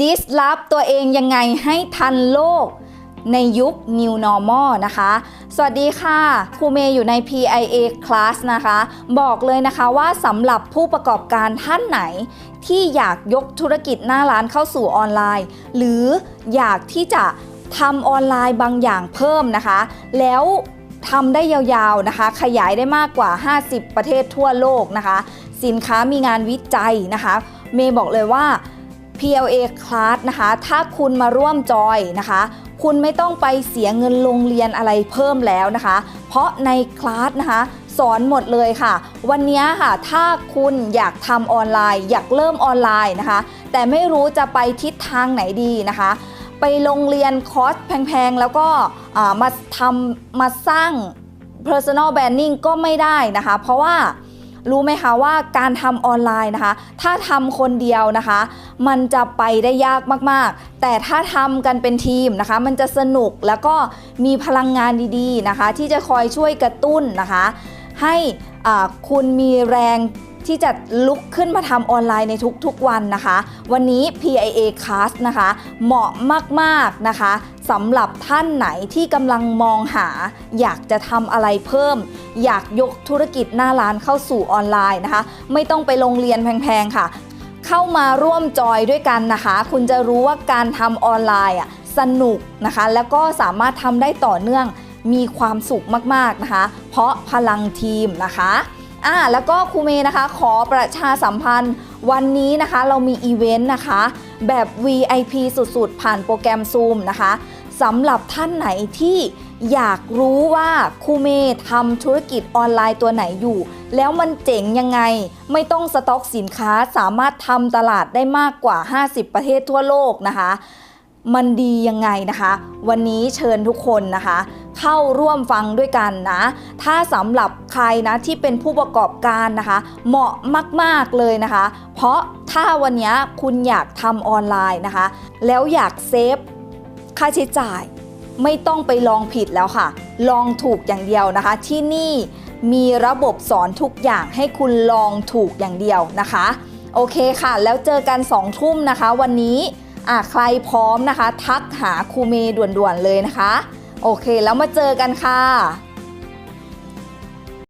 ดิสล p ตัวเองยังไงให้ทันโลกในยุค New Normal นะคะ สวัสดีค่ะ ครูเมย์อยู่ใน PIA Class นะคะ บอกเลยนะคะว่าสำหรับผู้ประกอบการท่านไหน ที่อยากยกธุรกิจหน้าร้านเข้าสู่ออนไลน์ หรืออยากที่จะทำออนไลน์บางอย่างเพิ่มนะคะ แล้วทำได้ยาวๆนะคะ ขยายได้มากกว่า 50 ประเทศทั่วโลกนะคะ สินค้ามีงานวิจัยนะคะ เมย์บอกเลยว่า PLA Class นะคะ ถ้าคุณมาร่วมจอยนะคะ คุณไม่ต้องไปเสียเงินโรงเรียนอะไรเพิ่มแล้วนะคะ เพราะในคลาสนะคะสอนหมดเลยค่ะ วันนี้ค่ะ ถ้าคุณอยากทำออนไลน์ อยากเริ่มออนไลน์นะคะ แต่ไม่รู้จะไปทิศทางไหนดีนะคะ ไปโรงเรียนคอร์สแพงๆ แล้วก็มาทำมาสร้าง personal branding ก็ไม่ได้นะคะ เพราะว่า รู้ไหมคะว่าการทำออนไลน์นะคะ ถ้าทำคนเดียวนะคะ มันจะไปได้ยากมากๆ แต่ถ้าทำกันเป็นทีมนะคะ มันจะสนุกแล้วก็มีพลังงานดีๆนะคะ ที่จะคอยช่วยกระตุ้นนะคะ ให้คุณมีแรง ที่จะลุกขึ้นมาทำออนไลน์ในทุกๆวันนะคะ วันนี้ PIA Class นะคะ เหมาะมากๆนะคะสำหรับท่านไหนที่กำลังมองหา อยากจะทำอะไรเพิ่ม อยากยกธุรกิจหน้าร้านเข้าสู่ออนไลน์นะคะ ไม่ต้องไปโรงเรียนแพงๆค่ะ เข้ามาร่วมจอยด้วยกันนะคะ คุณจะรู้ว่าการทำออนไลน์อะสนุกนะคะ แล้วก็สามารถทำได้ต่อเนื่องมีความสุขมากๆนะคะ เพราะพลังทีมนะคะ อ่าแล้วก็ครูเมย์นะคะ ขอประชาสัมพันธ์ วันนี้นะคะเรามีอีเวนต์นะคะ แบบ VIP สุดๆ ผ่านโปรแกรม Zoom นะคะสำหรับท่านไหนที่อยากรู้ว่าครูเมย์ทำธุรกิจออนไลน์ตัวไหนอยู่ แล้วมันเจ๋งยังไง ไม่ต้องสต็อกสินค้าสามารถทำตลาดได้มากกว่า 50 ประเทศทั่วโลกนะคะ มันดียังไงนะคะ วันนี้เชิญทุกคนนะคะ เข้าร่วมฟังด้วยกันนะ ถ้าสำหรับใครนะที่เป็นผู้ประกอบการนะคะ เหมาะมาก ๆ เลยนะคะ เพราะถ้าวันนี้คุณอยากทำออนไลน์นะคะ แล้วอยากเซฟค่าใช้จ่าย ไม่ต้องไปลองผิดแล้วค่ะ ลองถูกอย่างเดียวนะคะ ที่นี่มีระบบสอนทุกอย่างให้คุณลองถูกอย่างเดียวนะคะ โอเคค่ะ แล้วเจอกัน2ทุ่มนะคะ วันนี้ อะใครพร้อมนะคะ ทักหาครูเมย์ด่วนๆเลยนะคะ โอเค แล้วมาเจอกันค่ะ